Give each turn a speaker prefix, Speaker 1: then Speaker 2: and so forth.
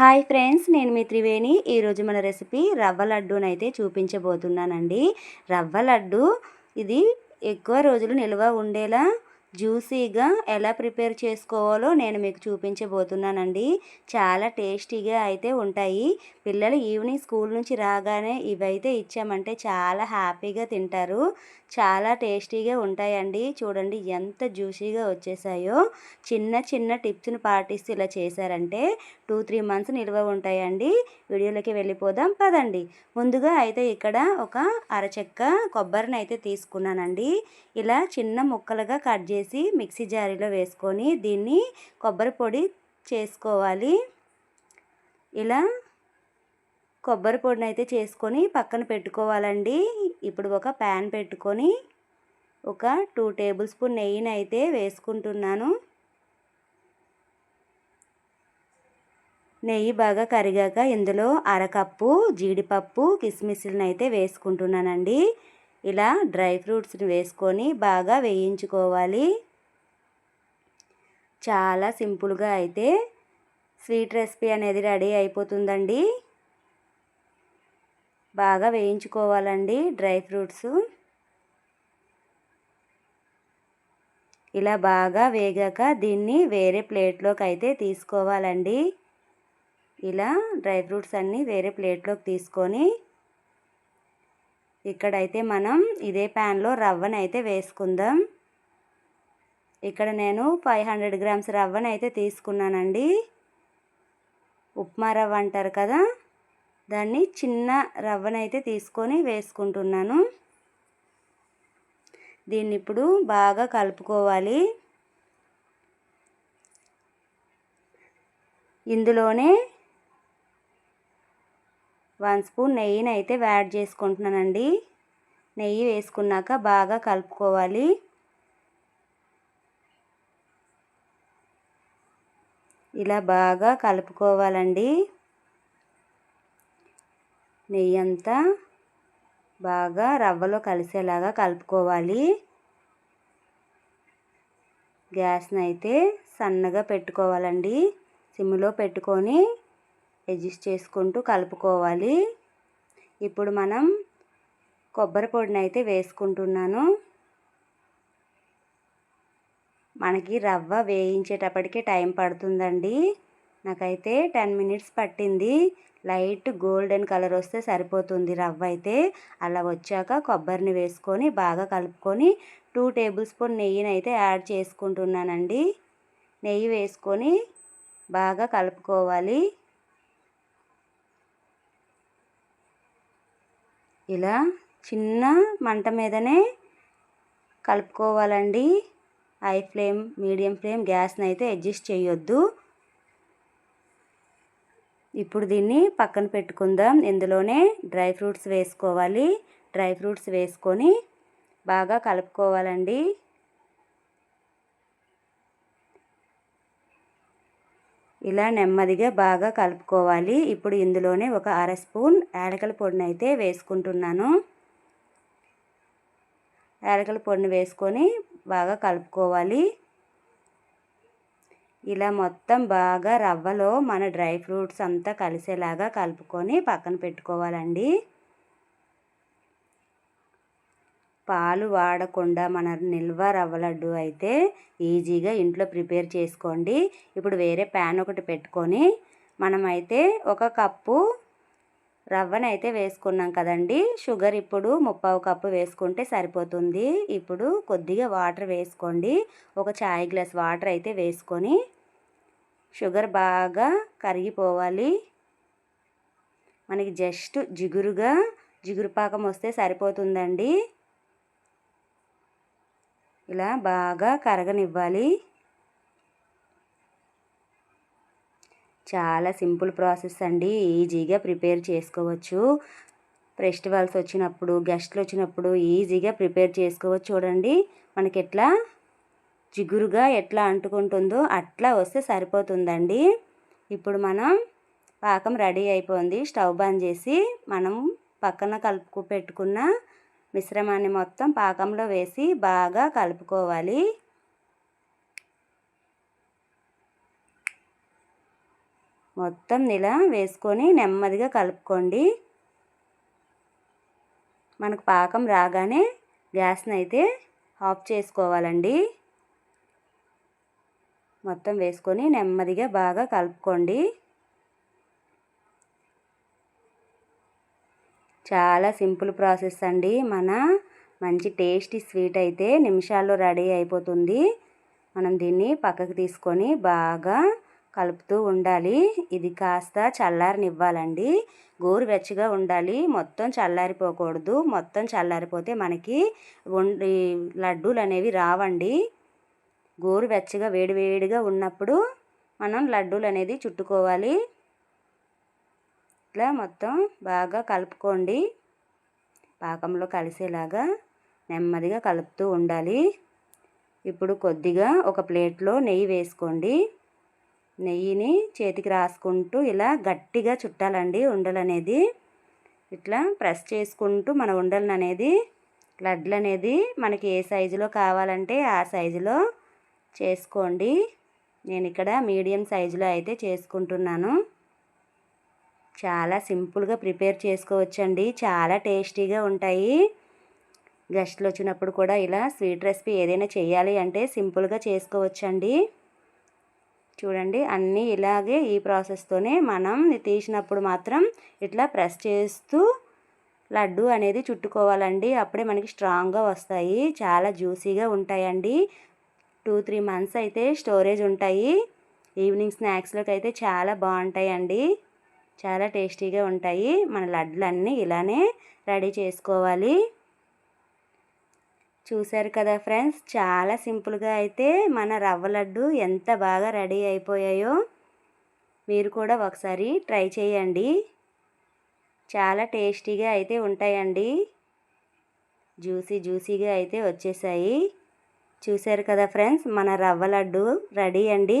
Speaker 1: Hi friends నేను మీ త్రివేణి. ఈరోజు మన రెసిపీ రవ్వ లడ్డూనైతే చూపించబోతున్నానండి. రవ్వ లడ్డు ఇది ఎక్కువ రోజులు నిల్వ ఉండేలా జ్యూసీగా ఎలా ప్రిపేర్ చేసుకోవాలో నేను మీకు చూపించబోతున్నానండి. చాలా టేస్టీగా అయితే ఉంటాయి. పిల్లలు ఈవినింగ్ స్కూల్ నుంచి రాగానే ఇవైతే ఇచ్చామంటే చాలా హ్యాపీగా తింటారు. చాలా టేస్టీగా ఉంటాయండి. చూడండి ఎంత జ్యూసీగా వచ్చేసాయో. చిన్న చిన్న టిప్స్ని పాటిస్తూ ఇలా చేశారంటే టూ త్రీ మంత్స్ నిల్వ ఉంటాయండి. వీడియోలోకి వెళ్ళిపోదాం పదండి. ముందుగా అయితే ఇక్కడ ఒక అరచెక్క కొబ్బరిని అయితే తీసుకున్నానండి. ఇలా చిన్న ముక్కలుగా కట్ చేసి మిక్సీ జారీలో వేసుకొని దీన్ని కొబ్బరి పొడి చేసుకోవాలి. ఇలా కొబ్బరి పొడిని అయితే చేసుకొని పక్కన పెట్టుకోవాలండి. ఇప్పుడు ఒక ప్యాన్ పెట్టుకొని ఒక టూ టేబుల్ స్పూన్ నెయ్యిని అయితే వేసుకుంటున్నాను. నెయ్యి బాగా కరిగాక ఇందులో అరకప్పు జీడిపప్పు కిస్మిస్లను అయితే వేసుకుంటున్నానండి. ఇలా డ్రై ఫ్రూట్స్ని వేసుకొని బాగా వేయించుకోవాలి. చాలా సింపుల్గా అయితే స్వీట్ రెసిపీ అనేది రెడీ అయిపోతుందండి. బాగా వేయించుకోవాలండి డ్రై ఫ్రూట్స్. ఇలా బాగా వేగాక దీన్ని వేరే ప్లేట్లోకి అయితే తీసుకోవాలండి. ఇలా డ్రై ఫ్రూట్స్ అన్నీ వేరే ప్లేట్లోకి తీసుకొని ఇక్కడైతే మనం ఇదే ప్యాన్లో రవ్వను అయితే వేసుకుందాం. ఇక్కడ నేను ఫైవ్ హండ్రెడ్ గ్రామ్స్ రవ్వను అయితే తీసుకున్నానండి. ఉప్మా రవ్వ అంటారు కదా దాన్ని చిన్న రవ్వనైతే తీసుకొని వేసుకుంటున్నాను. దీన్ని ఇప్పుడు బాగా కలుపుకోవాలి. ఇందులోనే వన్ స్పూన్ నెయ్యిని అయితే యాడ్ చేసుకుంటున్నానండి. నెయ్యి వేసుకున్నాక బాగా కలుపుకోవాలి. ఇలా బాగా కలుపుకోవాలండి. నెయ్యి అంతా బాగా రవ్వలో కలిసేలాగా కలుపుకోవాలి. గ్యాస్ని అయితే సన్నగా పెట్టుకోవాలండి. సిమ్లో పెట్టుకొని అడ్జస్ట్ చేసుకుంటూ కలుపుకోవాలి. ఇప్పుడు మనం కొబ్బరి పొడిని అయితే వేసుకుంటున్నాను. మనకి రవ్వ వేయించేటప్పటికి టైం పడుతుందండి. నాకైతే టెన్ మినిట్స్ పట్టింది. లైట్ గోల్డెన్ కలర్ వస్తే సరిపోతుంది రవ్వ అయితే. అలా వచ్చాక కొబ్బరిని వేసుకొని బాగా కలుపుకొని టూ టేబుల్ స్పూన్ నెయ్యిని అయితే యాడ్ చేసుకుంటున్నానండి. నెయ్యి వేసుకొని బాగా కలుపుకోవాలి. ఇలా చిన్న మంట మీదనే కలుపుకోవాలండి. హై ఫ్లేమ్ మీడియం ఫ్లేమ్ గ్యాస్ని అయితే అడ్జస్ట్ చేయొద్దు. ఇప్పుడు దీన్ని పక్కన పెట్టుకుందాం. ఇందులోనే డ్రై ఫ్రూట్స్ వేసుకోవాలి. డ్రై ఫ్రూట్స్ వేసుకొని బాగా కలుపుకోవాలండి. ఇలా నెమ్మదిగా బాగా కలుపుకోవాలి. ఇప్పుడు ఇందులోనే ఒక అర స్పూన్ యాలకల పొడిని అయితే వేసుకుంటున్నాను. యాలకల పొడిని వేసుకొని బాగా కలుపుకోవాలి. ఇలా మొత్తం బాగా రవ్వలో మన డ్రై ఫ్రూట్స్ అంతా కలిసేలాగా కలుపుకొని పక్కన పెట్టుకోవాలండి. పాలు వాడకుండా మన నిల్వ రవ్వ లడ్డు అయితే ఈజీగా ఇంట్లో ప్రిపేర్ చేసుకోండి. ఇప్పుడు వేరే ప్యాన్ ఒకటి పెట్టుకొని మనమైతే ఒక కప్పు రవ్వనైతే వేసుకున్నాం కదండి. షుగర్ ఇప్పుడు ముప్పావు కప్పు వేసుకుంటే సరిపోతుంది. ఇప్పుడు కొద్దిగా వాటర్ వేసుకోండి. ఒక చాయ్ గ్లాస్ వాటర్ అయితే వేసుకొని షుగర్ బాగా కరిగిపోవాలి. మనకి జస్ట్ జిగురుగా జిగురు పాకం వస్తే సరిపోతుందండి. ఇలా బాగా కరగనివ్వాలి. చాలా సింపుల్ ప్రాసెస్ అండి. ఈజీగా ప్రిపేర్ చేసుకోవచ్చు. ఫెస్టివల్స్ వచ్చినప్పుడు గెస్ట్లు వచ్చినప్పుడు ఈజీగా ప్రిపేర్ చేసుకోవచ్చు చూడండి. మనకి ఎట్లా? జిగురుగా ఎట్లా అంటుకుంటుందో అట్లా వస్తే సరిపోతుందండి. ఇప్పుడు మనం పాకం రెడీ అయిపోయింది. స్టవ్ బంద్ చేసి మనం పక్కన కలుపుకు పెట్టుకున్న మిశ్రమాన్ని మొత్తం పాకంలో వేసి బాగా కలుపుకోవాలి. మొత్తం ఇలా వేసుకొని నెమ్మదిగా కలుపుకోండి. మనకు పాకం రాగానే గ్యాస్ని అయితే ఆఫ్ చేసుకోవాలండి. మొత్తం వేసుకొని నెమ్మదిగా బాగా కలుపుకోండి. చాలా సింపుల్ ప్రాసెస్ అండి. మన మంచి టేస్టీ స్వీట్ అయితే నిమిషాల్లో రెడీ అయిపోతుంది. మనం దీన్ని పక్కకు తీసుకొని బాగా కలుపుతూ ఉండాలి. ఇది కాస్త చల్లారనివ్వాలండి. గోరువెచ్చగా ఉండాలి. మొత్తం చల్లారిపోకూడదు. మొత్తం చల్లారిపోతే మనకి లడ్డూలు అనేవి రావండి. గోరువెచ్చగా వేడివేడిగా ఉన్నప్పుడు మనం లడ్డూలు అనేది చుట్టుకోవాలి. ఇట్లా మొత్తం బాగా కలుపుకోండి. పాకంలో కలిసేలాగా నెమ్మదిగా కలుపుతూ ఉండాలి. ఇప్పుడు కొద్దిగా ఒక ప్లేట్లో నెయ్యి వేసుకోండి. నెయ్యిని చేతికి రాసుకుంటూ ఇలా గట్టిగా చుట్టాలండి ఉండలు అనేది ఇట్లా ప్రెస్ చేసుకుంటూ మన ఉండలు అనేది లడ్లు అనేది మనకి ఏ సైజులో కావాలంటే ఆ సైజులో చేసుకోండి. నేను ఇక్కడ మీడియం సైజులో అయితే చేసుకుంటున్నాను. చాలా సింపుల్గా ప్రిపేర్ చేసుకోవచ్చండి. చాలా టేస్టీగా ఉంటాయి. గెస్ట్లు వచ్చినప్పుడు కూడా ఇలా స్వీట్ రెసిపీ ఏదైనా చేయాలి అంటే సింపుల్గా చేసుకోవచ్చండి. చూడండి అన్నీ ఇలాగే ఈ ప్రాసెస్తోనే మనం తీసినప్పుడు మాత్రం ఇట్లా ప్రెస్ చేస్తూ లడ్డు అనేది చుట్టుకోవాలండి. అప్పుడే మనకి స్ట్రాంగ్గా వస్తాయి. చాలా జ్యూసీగా ఉంటాయండి. టూ త్రీ మంత్స్ అయితే స్టోరేజ్ ఉంటాయి. ఈవినింగ్ స్నాక్స్లోకి అయితే చాలా బాగుంటాయండి. చాలా టేస్టీగా ఉంటాయి. మన లడ్లన్నీ ఇలానే రెడీ చేసుకోవాలి. చూశారు కదా ఫ్రెండ్స్? చాలా సింపుల్గా అయితే మన రవ్వ లడ్డు ఎంత బాగా రెడీ అయిపోయాయో మీరు కూడా ఒకసారి ట్రై చేయండి. చాలా టేస్టీగా అయితే ఉంటాయండి. జ్యూసీ జ్యూసీగా అయితే వచ్చేసాయి. చూశారు కదా ఫ్రెండ్స్? మన రవ్వ లడ్డు రెడీ అండి.